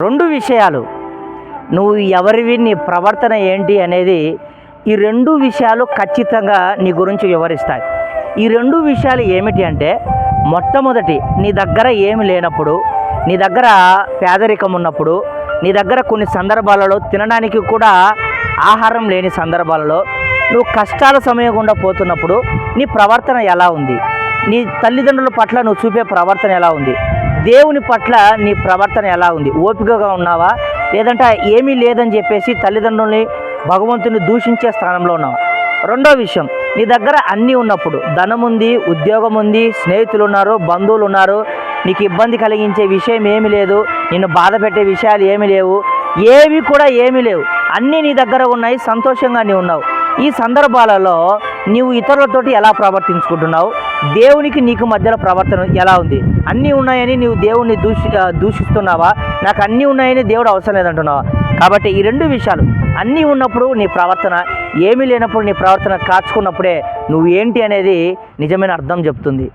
రెండు విషయాలు. నువ్వు ఎవరివి నీ ప్రవర్తన ఏంటి అనేది ఈ రెండు విషయాలు ఖచ్చితంగా నీ గురించి వివరిస్తాయి. ఈ రెండు విషయాలు ఏమిటి అంటే మొట్టమొదటి నీ దగ్గర ఏమి లేనప్పుడు నీ దగ్గర పేదరికం ఉన్నప్పుడు నీ దగ్గర కొన్ని సందర్భాలలో తినడానికి కూడా ఆహారం లేని సందర్భాలలో నువ్వు కష్టాల సమయం గుండా పోతున్నప్పుడు నీ ప్రవర్తన ఎలా ఉంది? నీ తల్లిదండ్రుల పట్ల నువ్వు చూపే ప్రవర్తన ఎలా ఉంది? దేవుని పట్ల నీ ప్రవర్తన ఎలా ఉంది? ఓపికగా ఉన్నావా? లేదంటే ఏమీ లేదని చెప్పేసి తల్లిదండ్రుల్ని భగవంతుని దూషించే స్థానంలో ఉన్నావా? రెండో విషయం నీ దగ్గర అన్నీ ఉన్నప్పుడు ధనం ఉంది ఉద్యోగం ఉంది స్నేహితులు ఉన్నారు బంధువులు ఉన్నారు నీకు ఇబ్బంది కలిగించే విషయం ఏమీ లేదు నిన్ను బాధ పెట్టే విషయాలు ఏమీ లేవు ఏవి కూడా ఏమీ లేవు. అన్నీ నీ దగ్గర ఉన్నాయి సంతోషంగా నీ ఉన్నావు. ఈ సందర్భాలలో నీవు ఇతరులతోటి ఎలా ప్రవర్తించుకుంటున్నావు? దేవునికి నీకు మధ్యలో ప్రవర్తన ఎలా ఉంది? అన్నీ ఉన్నాయని నీవు దేవుణ్ణి దూషి దూషిస్తున్నావా? నాకు అన్నీ ఉన్నాయని దేవుడు అవసరం లేదంటున్నావా? కాబట్టి ఈ రెండు విషయాలు అన్నీ ఉన్నప్పుడు నీ ప్రవర్తన ఏమీ లేనప్పుడు నీ ప్రవర్తన కాచుకున్నప్పుడే నువ్వు ఏంటి అనేది నిజమైన అర్థం చెప్తుంది.